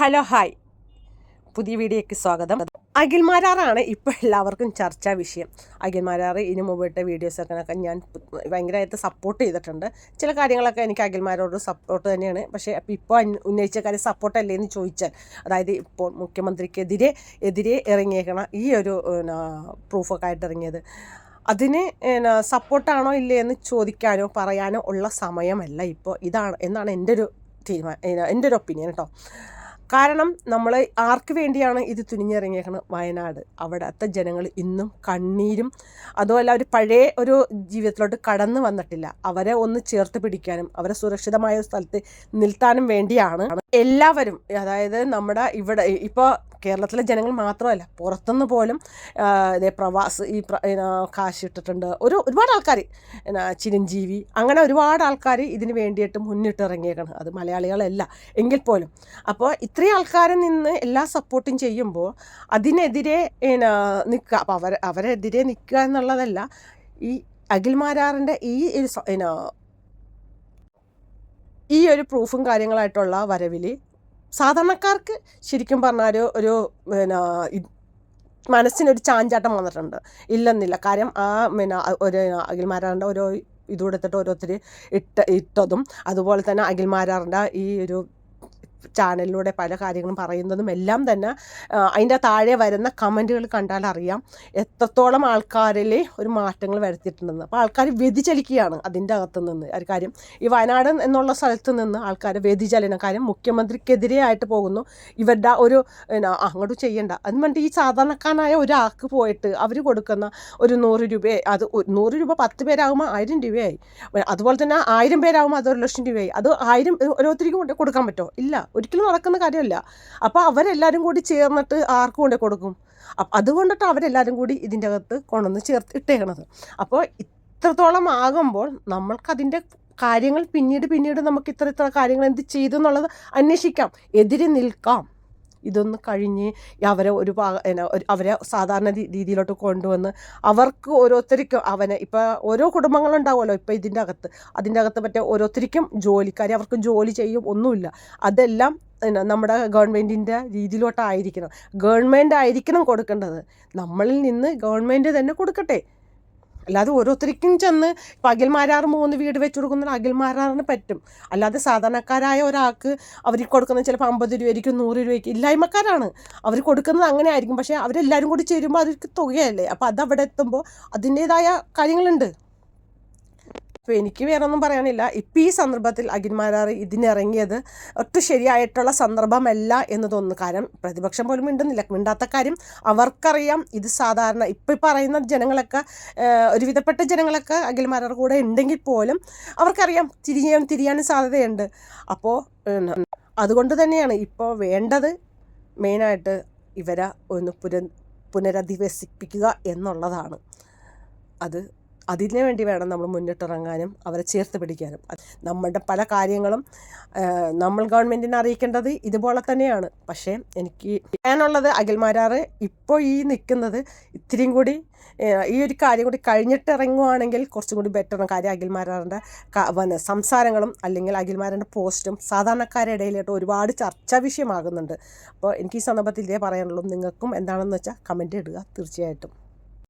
Hello hi. പുതിയ വീഡിയോയ്ക്ക് സ്വാഗതം. അഖിൽമാരാറാണ് ഇപ്പോൾ എല്ലാവർക്കും ചർച്ചാ വിഷയം. അഖിൽമാരാറ് ഇനി മുമ്പിട്ട വീഡിയോസൊക്കെ ഞാൻ ഭയങ്കരമായിട്ട് സപ്പോർട്ട് ചെയ്തിട്ടുണ്ട്. ചില കാര്യങ്ങളൊക്കെ എനിക്ക് അഖിൽമാരോട് സപ്പോർട്ട് തന്നെയാണ്. പക്ഷേ ഇപ്പോൾ ഉന്നയിച്ച കാര്യം സപ്പോർട്ടല്ലേ എന്ന് ചോദിച്ചാൽ അതായത് ഇപ്പോൾ മുഖ്യമന്ത്രിക്കെതിരെ എതിരെ ഇറങ്ങിയേക്കണ ഈ ഒരു പ്രൂഫൊക്കെ ആയിട്ട് ഇറങ്ങിയത്. അതിന് സപ്പോർട്ടാണോ ഇല്ലേ എന്ന് ചോദിക്കാനോ പറയാനോ ഉള്ള സമയമല്ല ഇപ്പോൾ. ഇതാണ് എന്നാണ് എന്റെ ഒരു തീരുമാനം എന്റെ ഒരു ഒപ്പീനിയൻ കേട്ടോ കാരണം നമ്മൾ ആർക്ക് വേണ്ടിയാണ് ഇത് തുനിഞ്ഞിറങ്ങിയേക്കുന്നത് വയനാട്. അവിടുത്തെ ജനങ്ങൾ ഇന്നും കണ്ണീരും അതുമല്ല അവർ പഴയ ഒരു ജീവിതത്തിലോട്ട് കടന്നു വന്നിട്ടില്ല. അവരെ ഒന്ന് ചേർത്ത് പിടിക്കാനും അവരെ സുരക്ഷിതമായ സ്ഥലത്ത് നിൽത്താനും വേണ്ടിയാണ്. എല്ലാവരും അതായത് നമ്മുടെ ഇവിടെ ഇപ്പോൾ കേരളത്തിലെ ജനങ്ങൾ മാത്രമല്ല പുറത്തുനിന്ന് പോലും ഇതേ പ്രവാസ് ഈ കാശ് ഇട്ടിട്ടുണ്ട് ഒരു ഒരുപാട് ആൾക്കാർ ചിരഞ്ജീവി അങ്ങനെ ഒരുപാട് ആൾക്കാർ ഇതിന് വേണ്ടിയിട്ട് മുന്നിട്ട് അത് മലയാളികളല്ല എങ്കിൽ പോലും. അപ്പോൾ ഇത്രയും ആൾക്കാരിൽ നിന്ന് എല്ലാ സപ്പോർട്ടും ചെയ്യുമ്പോൾ അതിനെതിരെ നിൽക്കുക അപ്പോൾ അവർ അവരെതിരെ നിൽക്കുക എന്നുള്ളതല്ല ഈ അഖിൽമാരാറിന്റെ ഈ ഈ ഒരു പ്രൂഫും കാര്യങ്ങളായിട്ടുള്ള വരവിൽ സാധാരണക്കാർക്ക് ശരിക്കും പറഞ്ഞാൽ ഒരു പിന്നെ മനസ്സിനൊരു ചാഞ്ചാട്ടം വന്നിട്ടുണ്ട്. ഇല്ലെന്നില്ല. കാര്യം ആ പിന്നെ ഒരു അഖിൽമാരാറിന്റെ ഓരോ ഇതുകൊടുത്തിട്ട് ഓരോരുത്തർ ഇട്ട ഇട്ടതും അതുപോലെ തന്നെ അഖിൽമാരാറിന്റെ ഈ ഒരു ചാനലിലൂടെ പല കാര്യങ്ങളും പറയുന്നതും എല്ലാം തന്നെ അതിന്റെ താഴെ വരുന്ന കമന്റുകൾ കണ്ടാൽ അറിയാം എത്രത്തോളം ആൾക്കാരിൽ ഒരു മാറ്റങ്ങൾ വരുത്തിയിട്ടുണ്ടെന്ന്. അപ്പോൾ ആൾക്കാർ വ്യതിചലിക്കുകയാണ് അതിന്റെ അകത്ത് നിന്ന്. ഒരു കാര്യം ഈ വയനാട് എന്നുള്ള സ്ഥലത്ത് നിന്ന് ആൾക്കാർ വ്യതിചലനം കാര്യം മുഖ്യമന്ത്രിക്കെതിരെ ആയിട്ട് പോകുന്നു. ഇവരുടെ ഒരു അങ്ങോട്ട് ചെയ്യണ്ട. അതിന് വേണ്ടി ഈ സാധാരണക്കാരനായ ഒരാൾക്ക് പോയിട്ട് അവർ കൊടുക്കുന്ന ഒരു നൂറ് രൂപ അത് നൂറ് രൂപ പത്ത് പേരാകുമ്പോൾ ആയിരം രൂപയായി. അതുപോലെ തന്നെ ആയിരം പേരാകുമ്പോൾ അത് ഒരു ലക്ഷം രൂപയായി. അത് ആയിരം ഓരോരുത്തർക്കും കൊടുക്കാൻ പറ്റുമോ? ഇല്ല. ഒരിക്കലും നടക്കുന്ന കാര്യമല്ല. അപ്പോൾ അവരെല്ലാവരും കൂടി ചേർന്നിട്ട് ആർക്കും കൊണ്ടു കൊടുക്കും. അതുകൊണ്ടിട്ട് അവരെല്ലാവരും കൂടി ഇതിന്റെ അകത്ത് കൊണ്ടുവന്ന് ചേർത്ത് ഇട്ടേക്കണത്. അപ്പോൾ ഇത്രത്തോളം ആകുമ്പോൾ നമ്മൾക്കതിന്റെ കാര്യങ്ങൾ പിന്നീട് പിന്നീട് നമുക്ക് ഇത്ര ഇത്ര കാര്യങ്ങൾ എന്ത് ചെയ്തു എന്നുള്ളത് അന്വേഷിക്കാം. എതിരെ നിൽക്കാം. ഇതൊന്ന് കഴിഞ്ഞ് അവരെ ഒരു അവരെ സാധാരണ രീതിയിലോട്ട് കൊണ്ടുവന്ന് അവർക്ക് ഓരോരുത്തർക്കും അവനെ ഇപ്പോൾ ഓരോ കുടുംബങ്ങളുണ്ടാവുമല്ലോ ഇപ്പോൾ ഇതിന്റെ അകത്ത്. അതിന്റെ അകത്ത് മറ്റേ ഓരോരുത്തർക്കും ജോലിക്കാരെ അവർക്ക് ജോലി ചെയ്യും ഒന്നുമില്ല. അതെല്ലാം നമ്മുടെ ഗവൺമെന്റിന്റെ രീതിയിലോട്ടായിരിക്കണം. ഗവൺമെന്റ് ആയിരിക്കണം കൊടുക്കേണ്ടത്. നമ്മളിൽ നിന്ന് ഗവൺമെന്റ് തന്നെ കൊടുക്കട്ടെ. അല്ലാതെ ഓരോരുത്തർക്കും ചെന്ന് ഇപ്പം അഖിൽമാരാർ മൂന്ന് വീട് വെച്ച് കൊടുക്കുന്ന അഖിൽമാരാറിന് പറ്റും. അല്ലാതെ സാധാരണക്കാരായ ഒരാൾക്ക് അവർക്ക് കൊടുക്കുന്നത് ചിലപ്പോൾ അമ്പത് രൂപയ്ക്കും നൂറ് രൂപയ്ക്ക് ഇല്ലായ്മക്കാരാണ്. അവർ കൊടുക്കുന്നത് അങ്ങനെ ആയിരിക്കും പക്ഷേ അവരെല്ലാവരും കൂടി ചേരുമ്പോൾ അവർക്ക് തുകയല്ലേ? അപ്പോൾ അത് അവിടെ എത്തുമ്പോൾ അതിന്റേതായ കാര്യങ്ങളുണ്ട്. അപ്പോൾ എനിക്ക് വേറെ ഒന്നും പറയാനില്ല. ഇപ്പം ഈ സന്ദർഭത്തിൽ അഖിൽമാരാർ ഇതിനിറങ്ങിയത് ഒട്ടും ശരിയായിട്ടുള്ള സന്ദർഭമല്ല എന്ന് തോന്നുന്നു കാരണം പ്രതിപക്ഷം പോലും മിണ്ടുന്നില്ല. മിണ്ടാത്ത കാര്യം അവർക്കറിയാം. ഇത് സാധാരണ ഇപ്പം പറയുന്ന ജനങ്ങളൊക്കെ ഒരുവിധപ്പെട്ട ജനങ്ങളൊക്കെ അഖിൽമാരാർ കൂടെ ഉണ്ടെങ്കിൽ പോലും അവർക്കറിയാം തിരിയാൻ തിരിയാനും സാധ്യതയുണ്ട്. അപ്പോൾ അതുകൊണ്ട് തന്നെയാണ് ഇപ്പോൾ വേണ്ടത് മെയിനായിട്ട് ഇവരെ ഒന്ന് പുര പുനരധിവസിപ്പിക്കുക എന്നുള്ളതാണ്. അത് അതിനു വേണ്ടി വേണം നമ്മൾ മുന്നിട്ടിറങ്ങാനും അവരെ ചേർത്ത് പിടിക്കാനും. നമ്മളുടെ പല കാര്യങ്ങളും നമ്മൾ ഗവൺമെന്റിനെ അറിയിക്കേണ്ടത് ഇതുപോലെ തന്നെയാണ്. പക്ഷേ എനിക്ക് പറയാനുള്ളത് അഖിൽമാരാറ് ഇപ്പോൾ ഈ നിൽക്കുന്നത് ഇത്തിരിയും കൂടി ഈ ഒരു കാര്യം കൂടി കഴിഞ്ഞിട്ട് ഇറങ്ങുവാണെങ്കിൽ കുറച്ചും കൂടി ബെറ്റർ കാര്യം അഖിൽമാരാറിന്റെ സംസാരങ്ങളും അല്ലെങ്കിൽ അഖിൽമാരാറിന്റെ പോസ്റ്റും സാധാരണക്കാരുടെ ഇടയിലായിട്ട് ഒരുപാട് ചർച്ചാ വിഷയമാകുന്നുണ്ട്. അപ്പോൾ എനിക്ക് ഈ സന്ദർഭത്തിൽ ഇതേ പറയാനുള്ളൂ. നിങ്ങൾക്കും എന്താണെന്ന് വെച്ചാൽ കമന്റ് ഇടുക തീർച്ചയായിട്ടും.